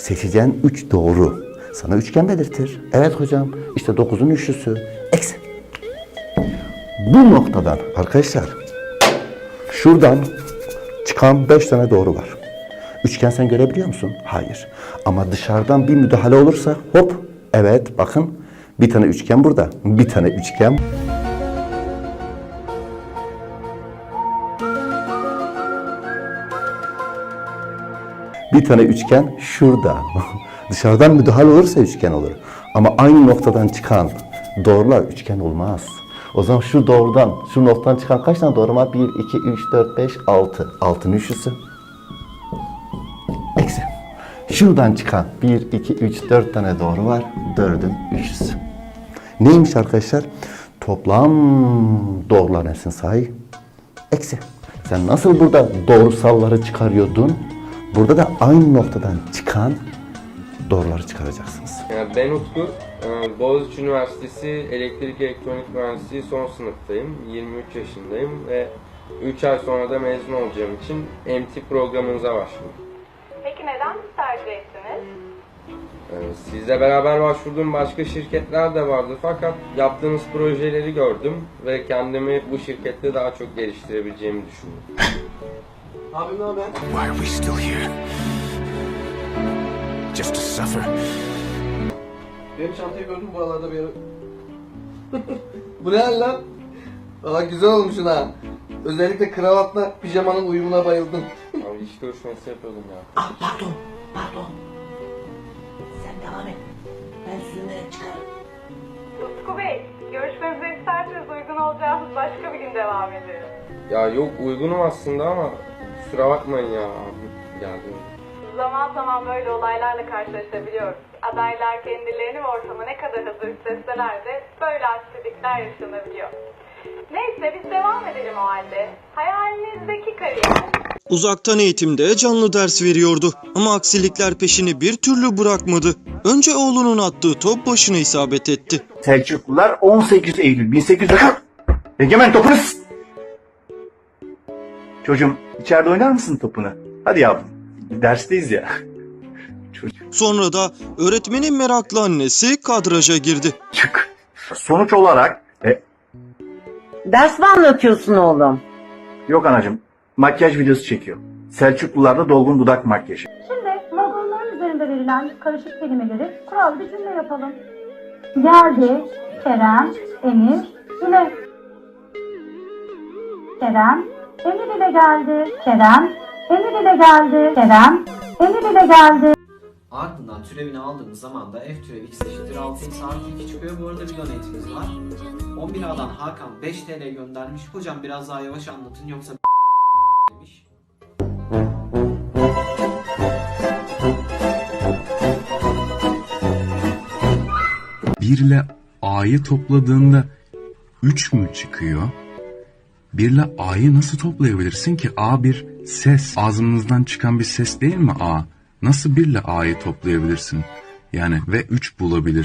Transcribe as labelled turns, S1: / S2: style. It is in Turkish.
S1: Seçeceğin 3 doğru sana üçgen belirtir. Evet hocam işte 9'un üçlüsü. Eksi. Bu noktadan arkadaşlar şuradan çıkan 5 tane doğru var. Üçgen sen görebiliyor musun? Hayır. Ama dışarıdan bir müdahale olursa hop evet bakın bir tane üçgen burada. Bir tane üçgen Bir tane üçgen şurada. Dışarıdan müdahale olursa üçgen olur. Ama aynı noktadan çıkan doğrular üçgen olmaz. O zaman şu doğrudan, şu noktadan çıkan kaç tane doğru var? 1, 2, 3, 4, 5, 6. 6'nın üçlüsü. Eksi. Şuradan çıkan 1, 2, 3, 4 tane doğru var. 4'ün üçlüsü. Neymiş arkadaşlar? Toplam doğrular nesin sayı? Eksi. Sen nasıl burada doğrusalları çıkarıyordun? Burada da aynı noktadan çıkan doğruları çıkaracaksınız.
S2: Yani ben Utku, e, Boğaziçi Üniversitesi Elektrik Elektronik Mühendisliği son sınıftayım. 23 yaşındayım ve 3 ay sonra da mezun olacağım için MT programınıza başladım.
S3: Peki neden tercih ettiniz?
S2: E, Sizle beraber başvurduğum başka şirketler de vardı fakat yaptığınız projeleri gördüm ve kendimi bu şirkette daha çok geliştirebileceğimi düşündüm.
S4: Abim ne haber?
S5: Why are we still here? Just to suffer?
S4: Benim çantayı gördüm buralarda bir yere. Bu ne hal lan? Valla güzel olmuşsun ha. Özellikle kravatla pijamanın uyumuna bayıldım.
S2: Abi iş görüşmesi yapıyordum ya.
S6: Ah pardon, pardon. Sen devam et. Ben süzülerek çıkarım.
S3: Utku Bey, görüşmemize isterseniz uygun olacağımız başka bir gün devam ederiz.
S2: Ya yok uygunum aslında ama kusura bakmayın ya abi geldim.
S3: Zaman zaman böyle olaylarla karşılaşabiliyoruz. Adaylar kendilerini ve ortama ne kadar hazır hissetseler de böyle aksilikler yaşanabiliyor. Neyse biz devam edelim o halde. Hayalinizdeki kariyer.
S7: Uzaktan eğitimde canlı ders veriyordu ama aksilikler peşini bir türlü bırakmadı. Önce oğlunun attığı top başına isabet etti.
S8: Selçuklular 18 Eylül 1840 Egemen topunu s- Çocuğum içeride oynar mısın topunu? Hadi yavrum. Dersteyiz ya. Çocuk
S7: Sonra da öğretmenin meraklı annesi kadraja girdi.
S8: çık. Sonuç olarak e,
S9: Ders mi anlatıyorsun oğlum?
S8: yok anacığım makyaj videosu çekiyor. Selçuklularda dolgun dudak makyajı.
S10: Şimdi logonların üzerinde verilen karışık kelimeleri kurallı bir cümle yapalım. Geldi, Kerem, Emir, ile. Kerem, Emir ile geldi. Kerem, Emir ile geldi. Kerem, Emir ile geldi.
S11: Ardından türevini aldığımız zaman da f türevi x eşittir 6 x artı 2 çıkıyor. Bu arada bir donetimiz var. 11 A'dan Hakan 5 TL göndermiş. Hocam biraz daha yavaş anlatın yoksa demiş.
S5: Bir ile A'yı topladığında 3 mü çıkıyor? 1 ile A'yı nasıl toplayabilirsin ki? A bir ses. Ağzımızdan çıkan bir ses değil mi A? Nasıl 1 ile A'yı toplayabilirsin? Yani ve 3 bulabilirsin.